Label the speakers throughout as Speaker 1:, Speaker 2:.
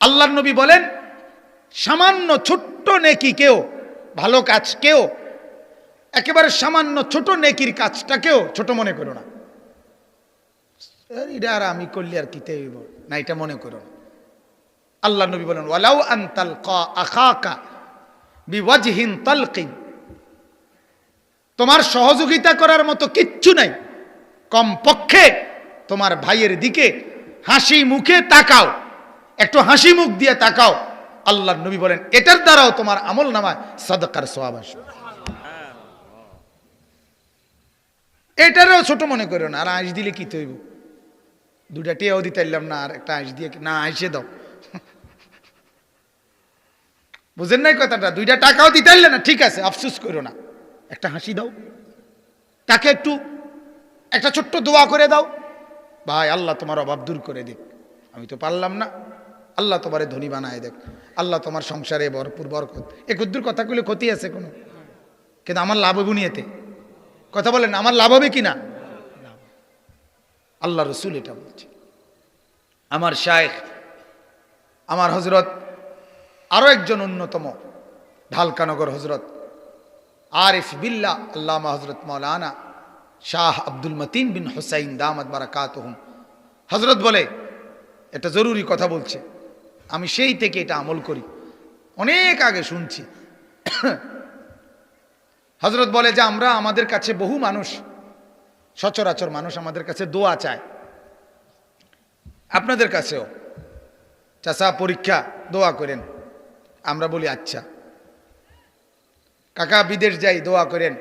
Speaker 1: আল্লাহ নবী বলেন, সামান্য ছোট্ট নেকি কেউ, ভালো কাজ কেউ, একেবারে সামান্য ছোট নেকির কাজটাকেও ছোট মনে করো না। এটা আর আমি করলে আর কিতে হইব? না, এটা মনে করো না। আল্লাহ নবী বলেন, ওয়ালাউ আনতাল কা আখাকা বিওয়াজহিন তালকিন। তোমার সহযোগিতা করার মতো কিচ্ছু নাই। কমপক্ষে তোমার ভাইয়ের দিকে হাসি মুখে তাকাও। একটু হাসি মুখ দিয়ে তাকাও। আল্লাহ নবী বলেন, এটার দ্বারাও তোমার আমল নামায় সদকার সোয়াব আসবে। এটারও ছোট মনে করো না, আর আঁশ দিলে কি তৈব? দুটা টিয়াও দিতে পারলাম না, আর একটা আঁশ দিয়ে না আইসে দাও। বুঝেন নাই কথাটা? দুইটা টাকাও দিতে পারলে না, ঠিক আছে, আফসুস করো না। একটা হাসি দাও। তাকে একটু, একটা ছোট্ট দোয়া করে দাও। ভাই, আল্লাহ তোমার অভাব দূর করে দিক। আমি তো পারলাম না। আল্লাহ তোমারে ধনী বানায় দেখ। আল্লাহ তোমার সংসারে ভরপুর বরকত। এ কুদ্দুর কথাগুলো ক্ষতি আছে কোনো? কিন্তু আমার লাভ হব নিয়েতে। কথা বলেন, আমার লাভ হবে কি না আল্লাহ রসুল এটা বলছে। আমার শায়েখ, আমার হজরত আরও একজন অন্যতম ঢালকানগর হজরত, আরিফ বিল্লা আল্লামা হজরত মৌলানা শাহ আব্দুল মতিন বিন হুসাইন দামাদ বারাকাত হজরত বলে, এটা জরুরি কথা বলছে। আমি সেই থেকে এটা আমল করি। অনেক আগে শুনছি। হজরত বলে যে, আমরা আমাদের কাছে বহু মানুষ, সচরাচর মানুষ আমাদের কাছে দোয়া চায়। আপনাদের কাছেও চাষা পরীক্ষা দোয়া করেন। আমরা বলি আচ্ছা। কাকা বিদেশ যাই, দোয়া করেন।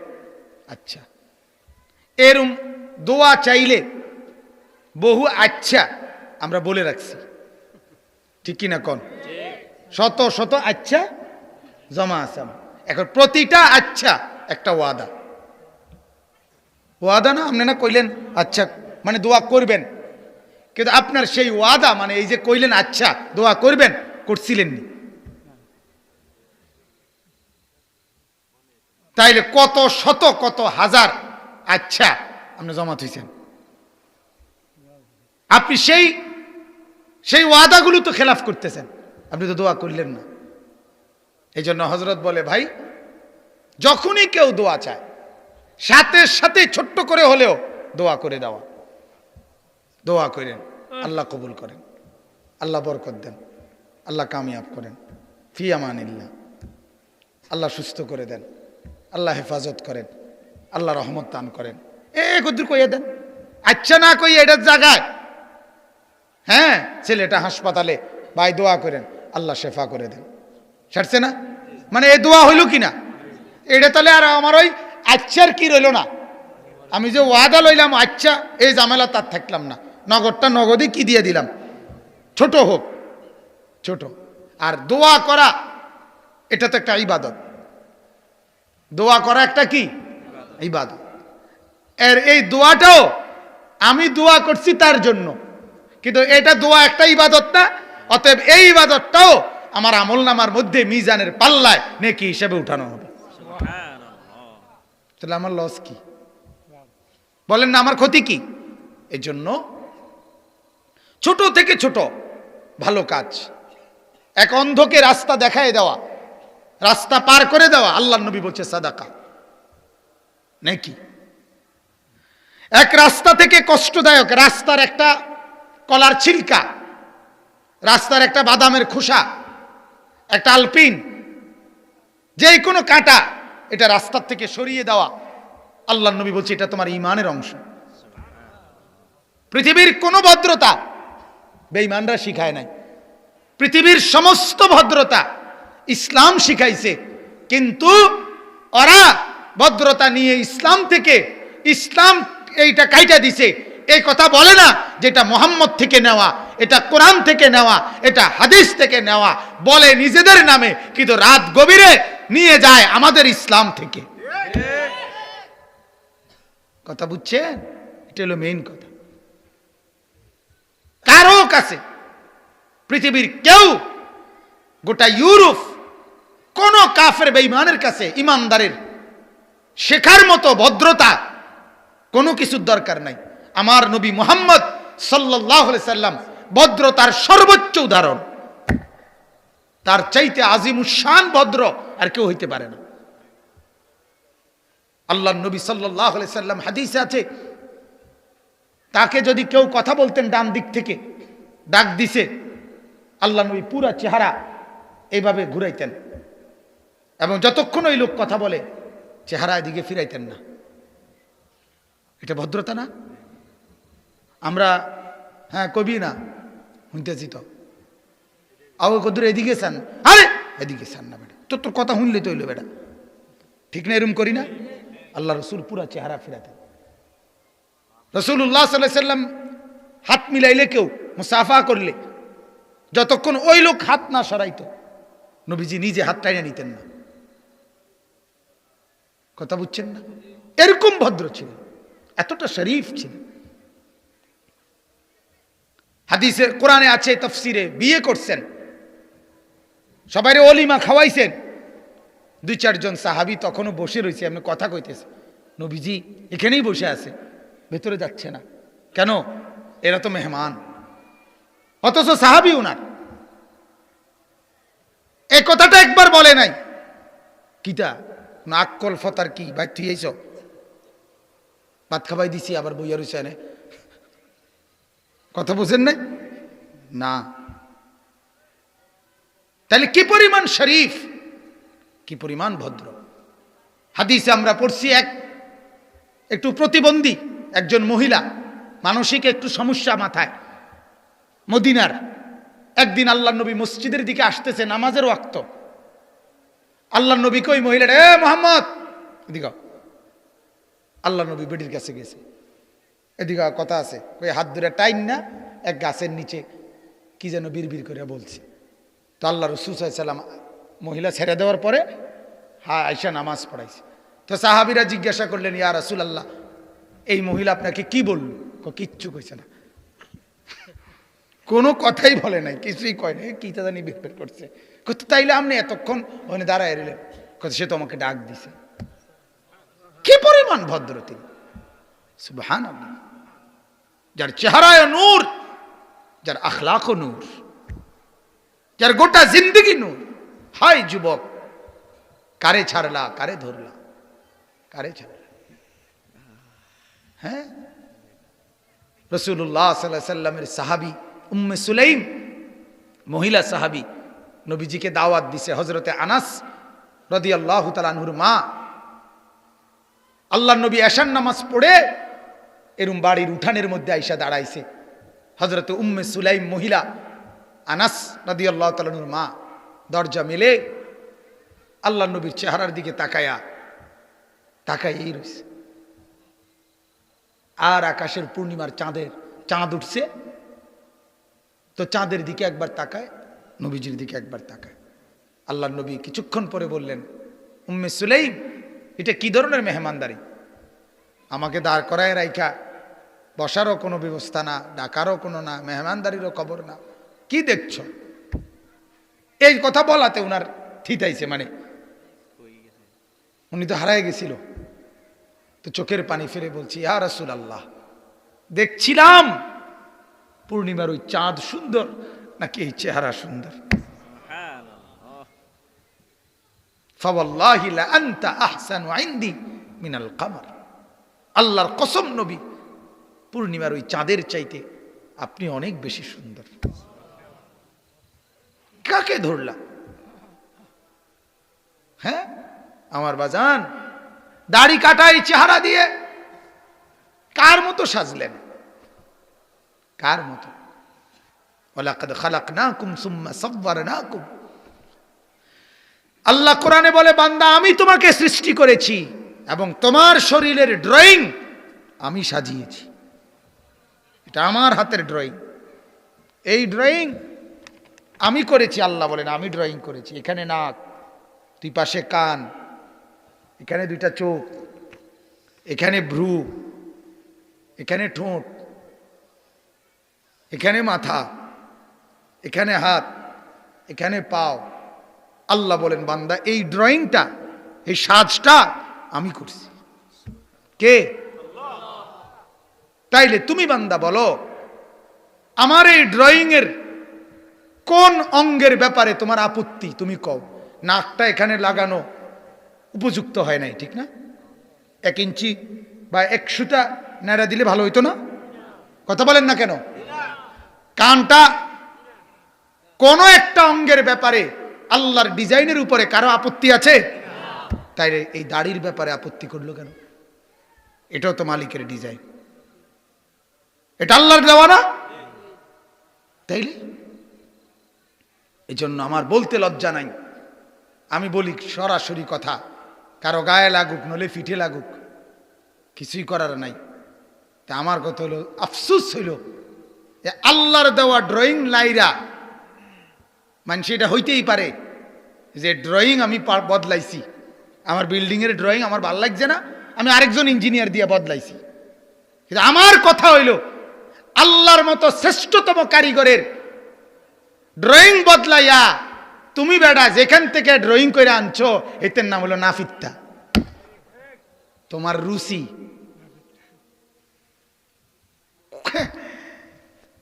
Speaker 1: আচ্ছা। এরম দোয়া চাইলে বহু আচ্ছা আমরা বলে রাখছি। ঠিক কিনা কন? শত শত আচ্ছা জমা আছে। এখন প্রতিটা আচ্ছা একটা ওয়াদা। ওয়াদা না, আপনি না কইলেন আচ্ছা মানে দোয়া করবেন। কিন্তু আপনার সেই ওয়াদা মানে এই যে কইলেন আচ্ছা দোয়া করবেন করছিলেননি তাইলে কত শত, কত হাজার আচ্ছা আপনি জমা থইছেন। আপনি সেই সেই ওয়াদাগুলো তো খেলাফ করতেছেন। আপনি তো দোয়া করলেন না। এই জন্য হজরত বলে, ভাই, যখনই কেউ দোয়া চায়, সাথে সাথে ছোট্ট করে হলেও দোয়া করে দেওয়া। দোয়া করেন, আল্লাহ কবুল করেন, আল্লাহ বরকত দেন, আল্লাহ কামিয়াব করেন। ফি আমানিল্লাহ, আল্লাহ সুস্থ করে দেন, আল্লাহ হেফাজত করেন, আল্লাহ রহমত দান করেন। এ, কদ্দুর কইয়া দেন। আচ্ছা না কই এটার জায়গায় হ্যাঁ ছেলেটা হাসপাতালে, ভাই দোয়া করেন, আল্লাহ শেফা করে দেন। সারছে না? মানে এ দোয়া হইল কি না এটা তাহলে আর আমার ওই আচ্ছার কি রইল না? আমি যে ওয়াদা লইলাম আচ্ছা এই জামেলা তার থাকলাম না। নগদটা নগদই কি দিয়ে দিলাম? ছোট হোক, ছোট। আর দোয়া করা, এটা তো একটা ইবাদত। দোয়া করা একটা কি? ইবাদত। এর এই দোয়াটাও আমি দোয়া করছি তার জন্য। কিন্তু এটা দোয়া একটা ইবাদত না অতএব এই ইবাদতটাও আমার আমল নামার মধ্যে মিজানের পাল্লায় নেকি হিসেবে উঠানো হবে। তাহলে আমার লস কি? বলেন না আমার ক্ষতি কি? এই জন্য ছোট থেকে ছোট ভালো কাজ। এক অন্ধকে রাস্তা দেখায় দেওয়া রাস্তা পার করে দেওয়া আল্লাহ নবী বলছে সাদাকা। নাকি? এক রাস্তা থেকে কষ্টদায়ক রাস্তার একটা কলার ছিলকা, রাস্তার একটা বাদামের খোসা, একটা আলপিন যে কোনো কাঁটা, এটা রাস্তার থেকে সরিয়ে দেওয়া। আল্লাহ নবী বলছে, এটা তোমার ইমানের অংশ। পৃথিবীর কোনো ভদ্রতা বেঈমানরা শিখায় নাই। পৃথিবীর সমস্ত ভদ্রতা ইসলাম শিখাইছে। কিন্তু ওরা ভদ্রতা নিয়ে ইসলাম থেকে ইসলাম এইটা কাইটা দিছে। এই কথা বলে না যেটা মোহাম্মদ থেকে নেওয়া, এটা কোরআন থেকে নেওয়া, এটা হাদিস থেকে নেওয়া, বলে নিজেদের নামে, কিন্তু রাত গভীরে নিয়ে যায় আমাদের ইসলাম থেকে। কথা বুঝছেন? এটা হলো মেইন কথা। কারও কাছে পৃথিবীর কেউ, গোটা ইউরোপ, কোন কাফের বেঈমানের কাছে ইমানদারের শেখার মতো ভদ্রতা কোনো কিছুর দরকার নাই। আমার নবী মোহাম্মদ সাল্লাহ সাল্লাম ভদ্রতার সর্বোচ্চ উদাহরণ। তার চাইতে আজিমুসান ভদ্র আর কেউ হইতে পারে না। আল্লাহ নবী সাল্লাহ সাল্লাম হাদিসে আছে, তাকে যদি কেউ কথা বলতেন ডান দিক থেকে, ডাক দিছে আল্লাহ নবী পুরা চেহারা এইভাবে ঘুরাইতেন। এবং যতক্ষণ ওই লোক কথা বলে চেহারা এদিকে ফিরাইতেন না। এটা ভদ্রতা না? আমরা হ্যাঁ কবি না। শুনতেছি তো। আও কদুর এদিকে চান। আরে! এদিকে চান না বেটা। তোর তোর কথা শুনলে তো হইল বেটা। ঠিক না, এরম করি না? আল্লাহ রসুল পুরা চেহারা ফিরাতেন রসুল্লাহ সাল্লাহ সাল্লাম হাত মিলাইলে কেউ, মুসাফা করলে। যতক্ষণ ওই লোক হাত না সরাইত, নবীজি নিজে হাত টাইনে নিতেন না। কথা বুঝছেন না? এরকম ভদ্র ছিল এতটা শরীফ ছিল হাদিসের কোরআনে আছে, তফসিরে বিয়ে করছেন। সবাই অলিমা খাওয়াইছেন। দুই, চারজন সাহাবি তখনও বসে রয়েছে, আপনি কথা কইতেছে নবীজি এখানেই বসে আছে, ভেতরে যাচ্ছে না। কেন? এরা তো মেহমান। অথচ সাহাবি উনার। এ কথাটা একবার বলে নাই। কিতা? নাক কল ফতার কি? ভাই, তুই এইস ভাত খাবাই দিছি, আবার বইয়া রয়েছে কথা বুঝেন নাই? না। তাহলে কি পরিমাণ শরীফ? কি পরিমাণ ভদ্র? হাদিসে আমরা পড়ছি এক, একটু প্রতিবন্ধী একজন মহিলা, মানসিক একটু সমস্যা মাথায়। মদিনার একদিন আল্লাহ নবী মসজিদের দিকে আসতেছে নামাজের ওয়াক্ত। আল্লাহ নবীকে ওই মহিলাটা, এ মোহাম্মদ! আও। আল্লাহ নবী বেডির কাছে গেছে। এদিকে কথা আছে। ওই হাত ধরে টাইন না, এক গাছের নিচে কি যেন বিড়বিড় করে বলছে। তো আল্লাহ রসুল সাল্লাম মহিলা ছেড়ে দেওয়ার পরে হ্যাঁ আইসা নামাজ পড়াইছে। তো সাহাবিরা জিজ্ঞাসা করলেন, ইয়া রাসুল আল্লাহ এই মহিলা আপনাকে কি বলল? কিচ্ছু কইছে না। কোনো কথাই বলে নাই, কিছুই কয় নাই, কি তা জানি বিপের করছে। কত তাইলে আপনি এতক্ষণ ওখানে দাঁড়ায় রইলেন? কত সে তো আমাকে ডাক দিছে। কি পরিমাণ ভদ্র তিনি। সুবহান যার চেহারায় নূর, যার আখলাক নূর, যার গোটা জিন্দগি নূর। হাই যুবক, কারে ছাড়লা, কারে ধরলা? কারে ছাড়লা? হ্যাঁ? রসুল্লাহ সাল্লাহ সাল্লামের সাহাবি উম্মে সুলাইম, মহিলা সাহাবি, নবীজিকে দাওয়াত দিছে হজরতে আনাস রদি আল্লাহ তালানহুর মা। আল্লাহ নবী এশান নামাজ পড়ে এরম বাড়ির উঠানের মধ্যে আইসা দাঁড়াইছে। হজরত উম্মে সুলাইম মহিলা, আনাস রদি আল্লাহ তালানুর মা, দরজা মেলে আল্লাহ নবীর চেহারার দিকে তাকায়া তাকাই রয়েছে আর আকাশের পূর্ণিমার চাঁদের, চাঁদ উঠছে। তো চাঁদের দিকে একবার তাকায়, নবীজির দিকে একবার তাকায়। আল্লাহ নবী কিছুক্ষণ পরে বললেন, উম্মে সুলাইম, এটা কি ধরনের মেহমানদারি? আমাকে দাঁড় করায় রাইখা বসারও কোনো ব্যবস্থা না, ডাকারও কোনো না, মেহমানদারিরও খবর না। কি দেখছ? এই কথা বলাতে উনার থিতাইছে মানে। উনি তো হারায় গেছিল। তো চোখের পানি ফেলে বলছি, ইয়া রাসুল আল্লাহ দেখছিলাম পূর্ণিমার ওই চাঁদ সুন্দর নাকি এই চেহারা সুন্দর? আল্লাহর কসম নবী পূর্ণিমার ওই চাঁদের চাইতে আপনি অনেক বেশি সুন্দর। কাকে ধরলাম? হ্যাঁ? আমার বাজান, দাড়ি কাটাই চেহারা দিয়ে কার মতো সাজলেন? কার মতো? ওলাকাদ খালাকনাকুম সুম্মা সাব্বারনাকুম। আল্লাহ কোরআনে বলে, বান্দা, আমি তোমাকে সৃষ্টি করেছি এবং তোমার শরীরের ড্রয়িং আমি সাজিয়েছি। এটা আমার হাতের ড্রয়িং এই ড্রয়িং আমি করেছি, আল্লাহ বলেন, আমি ড্রয়িং করেছি। এখানে নাক, দুই পাশে কান, এখানে দুইটা চোখ, এখানে ভ্রু, এখানে ঠোঁট, এখানে মাথা, এখানে হাত, এখানে পাও। আল্লাহ বলেন, বান্দা, এই ড্রয়িংটা এই সাজটা আমি করছি। কে? তাইলে তুমি বান্দা বলো, আমার এই ড্রয়িংয়ের কোন অঙ্গের ব্যাপারে তোমার আপত্তি তুমি কও? নাকটা এখানে লাগানো উপযুক্ত হয় নাই, ঠিক না? এক ইঞ্চি বা একশোটা নেড়া দিলে ভালো হইতো না? কথা বলেন না কেন? কানটা কোন একটা অঙ্গের ব্যাপারে আল্লাহর ডিজাইনের উপরে কারও আপত্তি আছে? তাই এই দাড়ির ব্যাপারে আপত্তি করল কেন? এটাও তো মালিকের ডিজাইন। এটা আল্লাহর দেওয়া না তাইলে? এই জন্য আমার বলতে লজ্জা নাই। আমি বলি সরাসরি কথা, কারও গায়ে লাগুক নলে ফিটে লাগুক, কিছুই করার নাই। তা আমার কথা হলো, আফসুস হইল যে আল্লাহর দেওয়া ড্রয়িং লাইরা মানুষ এটা হইতেই পারে যে ড্রয়িং আমি বদলাইছি। আমার বিল্ডিংয়ের ড্রয়িং আমার ভালো লাগছে না, আমি আরেকজন ইঞ্জিনিয়ার দিয়ে বদলাইছি। কিন্তু আমার কথা হইল আল্লাহর মতো শ্রেষ্ঠতম কারিগরের ড্রয়িং বদলাইয়া তুমি বেটা যেখান থেকে ড্রয়িং করে আনছো, এতের নাম হলো নাফিত্তা। তোমার রুচি।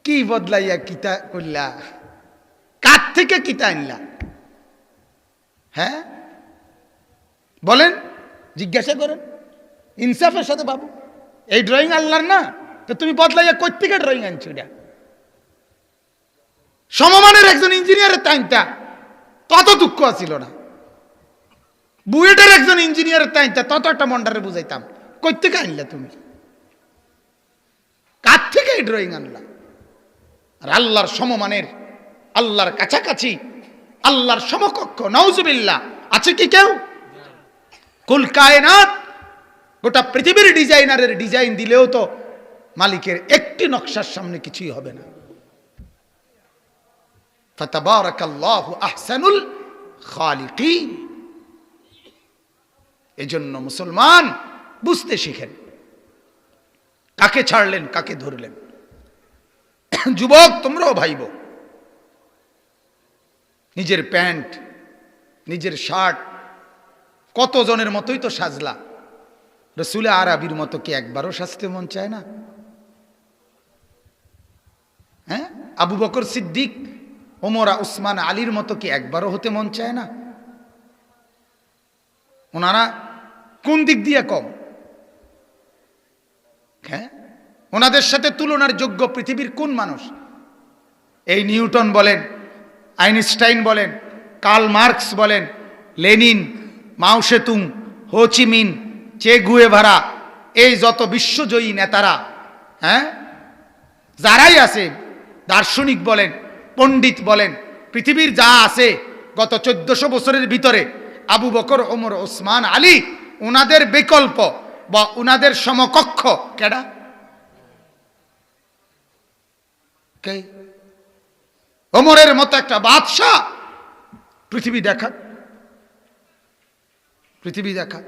Speaker 1: কি বদলাইয়া কিতা করলা? কার থেকে কিতা আনলা? হ্যাঁ? বলেন, জিজ্ঞাসা করেন। ইনসাফের সাথে বাবু এই ড্রয়িং আল্লাহর না? তো তুমি বদলাইয়া কই থেকে ড্রয়িং আনছো এটা? সমমানের একজন ইঞ্জিনিয়ারের তাইনটা তত দুঃখ আছিল না। বুয়েটের একজন ইঞ্জিনিয়ারের তাইনটা তত একটা মন্ডারে বুঝাইতাম, কই থেকে আনলা তুমি? কার থেকে ড্রয়িং আনলা? আর আল্লাহর সমমানের, আল্লাহর কাছাকাছি, আল্লাহর সমকক্ষ নওজুবিল্লাহ আছে কি কেউ? কুল কায়নাত, গোটা পৃথিবীর ডিজাইনারের ডিজাইন দিলেও তো মালিকের একটি নকশার সামনে কিছুই হবে না। এজন্য মুসলমান বুঝতে শিখেন। কাকে ছাড়লেন, কাকে ধরলেন? যুবক, তোমরাও ভাইব। নিজের প্যান্ট, নিজের শার্ট, কতজনের মতোই তো সাজলা। রসুলে আরবির মতো কি একবারও সাজতে মন চায় না হ্যাঁ আবু বকর সিদ্দিক, ওমরা উসমান আলীর মতো কি একবারও হতে মন চায় না? ওনারা কোন দিক দিয়ে কম? হ্যাঁ? ওনাদের সাথে তুলনার যোগ্য পৃথিবীর কোন মানুষ? এই নিউটন বলেন, আইনস্টাইন বলেন, কার্ল মার্কস বলেন, Lenin, Mao Tsetung Ho Chi Minh Che Guevara, এই যত বিশ্বজয়ী নেতারা হ্যাঁ? যারাই আছে দার্শনিক বলেন, পণ্ডিত বলেন, পৃথিবীর যা আছে গত চোদ্দশো বছরের ভিতরে আবু বকর, ওমর, ওসমান, আলী ওনাদের বিকল্প বা ওনাদের সমকক্ষ। কেডা? কে? ওমরের মতো একটা বাদশাহ। পৃথিবী দেখা। পৃথিবী দেখা।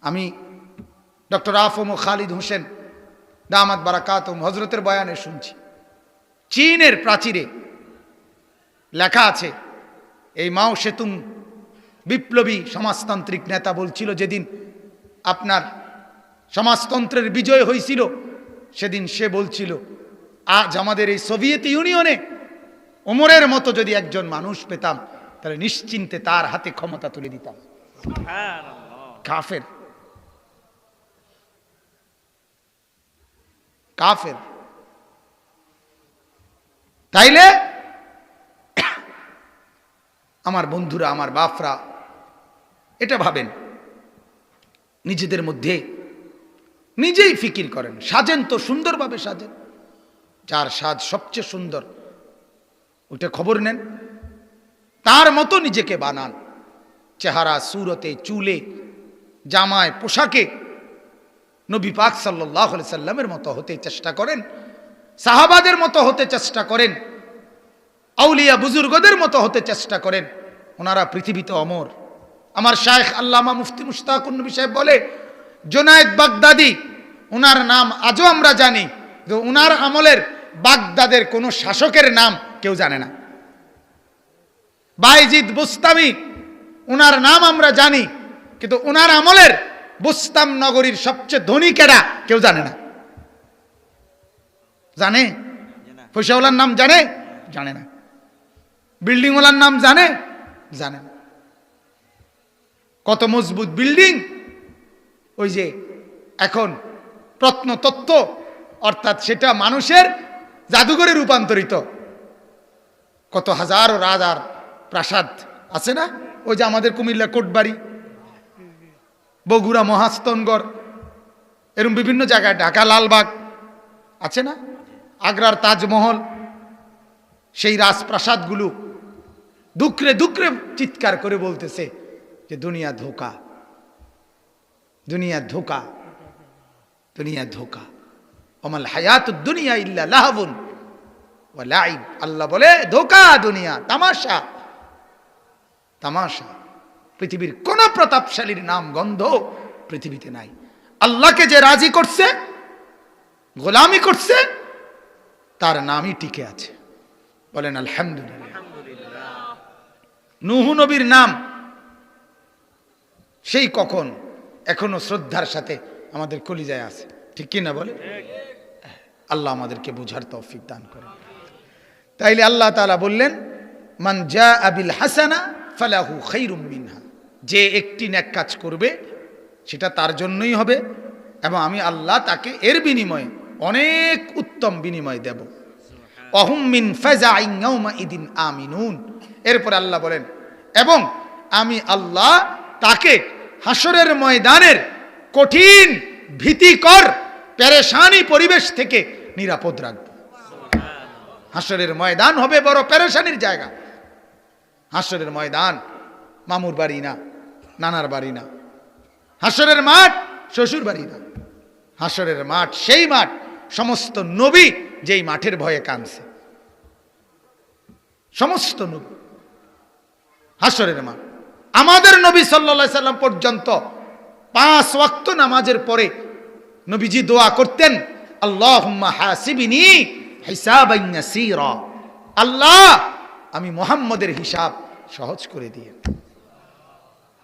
Speaker 1: আমি ডক্টর আফম খালিদ হোসেন দামাত বারাকাতম হজরতের বয়ানে শুনছি। চীনের প্রাচীরে লেখা আছে এই মাও সেতুং বিপ্লবী সমাজতান্ত্রিক নেতা বলছিল যেদিন আপনার সমাজতন্ত্রের বিজয় হয়েছিল সেদিন সে বলছিল আজ আমাদের এই সোভিয়েত ইউনিয়নে ওমরের মতো যদি একজন মানুষ পেতাম তাহলে নিশ্চিন্তে তার হাতে ক্ষমতা তুলে দিতাম। কাফের। কাফের। তাইলে আমার বন্ধুরা, আমার বাপরা, এটা ভাবেন, নিজেদের মধ্যে নিজেই ফিকির করেন, সাজেন তো, সুন্দরভাবে সাজেন। যার সাজ সবচেয়ে সুন্দর ওটা খবর নেন। তার মতো নিজেকে বানান, চেহারা, সুরতে, চুলে, জামায়, পোশাকে। নবী পাক সাল্লাহ সাল্লামের মতো হতে চেষ্টা করেন, সাহাবাদের মতো হতে চেষ্টা করেন, আউলিয়া বুজুর্গদের মতো হতে চেষ্টা করেন। ওনারা পৃথিবীতে অমর। আমার শায়েখ আল্লামা মুফতি মুশতাকুন নবী সাহেব বলে, জোনায়েদ বাগদাদি ওনার নাম আজও আমরা জানি যে ওনার আমলের বাগদাদের কোনো শাসকের নাম কেউ জানে না। বাইজিদ বুস্তামি ওনার নাম আমরা জানি, কিন্তু ওনার আমলের বুস্তাম নগরীর সবচেয়ে ধনী কেডা কেউ জানে না। জানে? পয়সাওয়ালার নাম জানে? জানে না। বিল্ডিংওয়ালার নাম জানে? জানে না। কত মজবুত বিল্ডিং? ওই যে এখন প্রত্নতত্ত্ব, অর্থাৎ সেটা মানুষের জাদুঘরে রূপান্তরিত। কত হাজারো রাজার প্রাসাদ আছে না? ওই যে আমাদের কুমিল্লা কোটবাড়ি। বগুড়া মহাস্তনগড় এরকম বিভিন্ন জায়গায়, ঢাকা, লালবাগ, আছে না? আগ্রার তাজমহল, সেই রাজপ্রাসাদগুলো দুকরে দুকরে চিৎকার করে বলতেছে যে, দুনিয়া ধোকা দুনিয়া ধোকা দুনিয়া ধোকা। অমাল হায়াত দুনিয়া ইল্লা লাহাবুন আল্লাহ বলে, ধোকা দুনিয়া, তামাশা তামাশা। পৃথিবীর কোন প্রতাপশালীর নাম গন্ধ পৃথিবীতে নাই। আল্লাহকে যে রাজি করছে, গোলামি করছে, তার নামই টিকে আছে। বলেন, আলহামদুলিল্লাহ। নুহু নবীর নাম, সেই কখন এখনও শ্রদ্ধার সাথে আমাদের কলিজায় আছে। ঠিক কি না বলে আল্লাহ আমাদেরকে বুঝার তৌফিক দান করে তাইলে আল্লাহ তাআলা বললেন, মান জা আবিল হাসানা ফালাহু খাইরুম মিনহা যে একটি ন্যাক কাজ করবে, সেটা তার জন্যই হবে এবং আমি আল্লাহ তাকে এর বিনিময়ে অনেক উত্তম বিনিময় দেব। অহুম মিন ফাজা ইদিন আমিনুন। এরপর আল্লাহ বলেন, এবং আমি আল্লাহ তাকে হাসরের ময়দানের কঠিন, ভীতিকর প্যারেশানি পরিবেশ থেকে নিরাপদ রাখব। হাসরের ময়দান হবে বড় প্যারেশানির জায়গা। হাসরের ময়দান মামুর বাড়ি না। নানার বাড়ি না। হাসরের মাঠ শ্বশুর বাড়ি না। হাসরের মাঠ সেই মাঠ, সমস্ত নবী যেই মাঠের ভয়ে কাঁদছে। সমস্ত নবী। হাসরের মাঠ। আমাদের নবী সাল্লা সাল্লাম পর্যন্ত পাঁচ ওয়াক্ত নামাজের পরে নবীজি দোয়া করতেন আল্লাহ হাসিবিনি হিসাবাইয়াসিরা আল্লাহ, আমি মোহাম্মদের হিসাব সহজ করে দিয়ে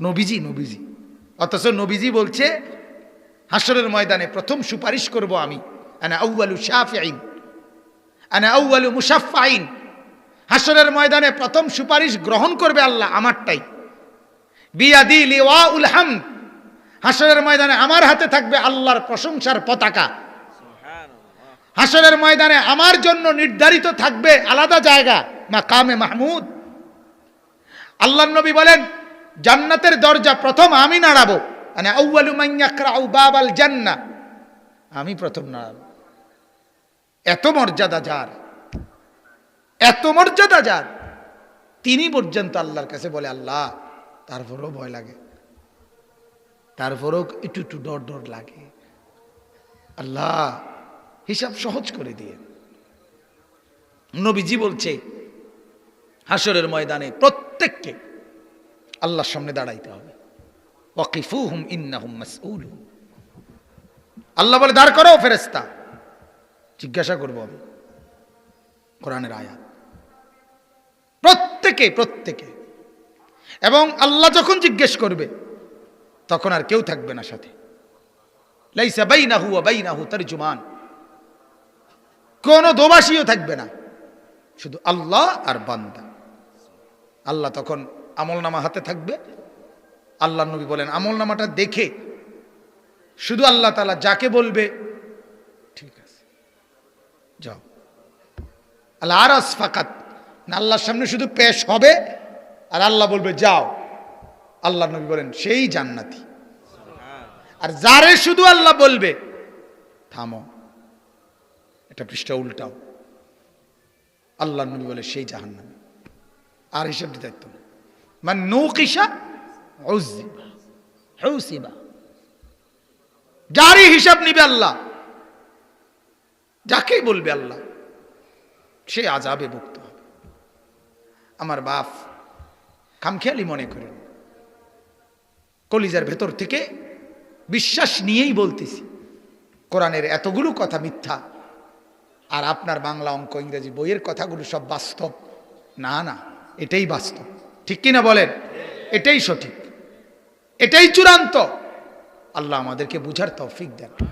Speaker 1: নবীজি নবীজি। অথচ নবীজি বলছে হাসরের ময়দানে প্রথম সুপারিশ করব আমি। আনা মুসাফাইন হাসরের ময়দানে প্রথম সুপারিশ গ্রহণ করবে আল্লাহ আমারটাই। বিয়াদি লিওয়া উল হামদ হাসরের ময়দানে আমার হাতে থাকবে আল্লাহর প্রশংসার পতাকা। হাসরের ময়দানে আমার জন্য নির্ধারিত থাকবে আলাদা জায়গা মা কামে মাহমুদ। আল্লাহ নবী বলেন জান্নাতের দরজা প্রথম আমি নাড়াবো। মানে আউ্বালু মাইয়াকরাউ বাবাল জান্না। আমি প্রথম নাড়াবো। এত মর্যাদা যার? এত মর্যাদা যার? তিনি পর্যন্ত আল্লাহর কাছে বলে, আল্লাহ, তারপরেও ভয় লাগে। তারপরেও একটু একটু ডর ডর লাগে। আল্লাহ, হিসাব সহজ করে দিয়ে। নবীজি বলছে হাসরের ময়দানে প্রত্যেককে আল্লাহর সামনে দাঁড়াইতে হবে। ওয়াকিফুহুম ইন্নাহুম মাসউলুন। আল্লাহ বলে, দাঁড় করো ফেরেস্তা জিজ্ঞাসা করব আমি কোরআনের আয়াত। প্রত্যেকে প্রত্যেকে। এবং আল্লাহ যখন জিজ্ঞেস করবে, তখন আর কেউ থাকবে না সাথে। লাইসা বাইনাহু ওয়া বাইনাহু তারজুমান। কোন দোবাসীও থাকবে না। শুধু আল্লাহ আর বান্দা। আল্লাহ তখন আমল নামা হাতে থাকবে। আল্লাহ নবী বলেন আমল নামাটা দেখে শুধু আল্লাহ তালা যাকে বলবে, ঠিক আছে। যাও। আল্লাহ আর ফাকাত, না, আল্লাহর সামনে শুধু পেশ হবে, আর আল্লাহ বলবে, যাও। আল্লাহ নবী বলেন, সেই জান্নাতি। আর যারে শুধু আল্লাহ বলবে, থামো। এটা পৃষ্ঠা উল্টাও। আল্লাহ নবী বলে, সেই জাহান্নামী। আর হিসেব দিতে মানে নৌকিসা যারই হিসাব নিবে আল্লাহ যাকেই বলবে আল্লাহ সে আজাবে মুক্ত হবে। আমার বাপ খামখেয়ালি মনে করেন কলিজার ভেতর থেকে বিশ্বাস নিয়েই বলতেছি কোরআনের এতগুলো কথা মিথ্যা আর আপনার বাংলা অঙ্ক ইংরেজি বইয়ের কথাগুলো সব বাস্তব। না না এটাই বাস্তব। ঠিক কিনা বলেন? এটাই সঠিক। এটাই চূড়ান্ত। আল্লাহ আমাদেরকে বুঝার তৌফিক দেন।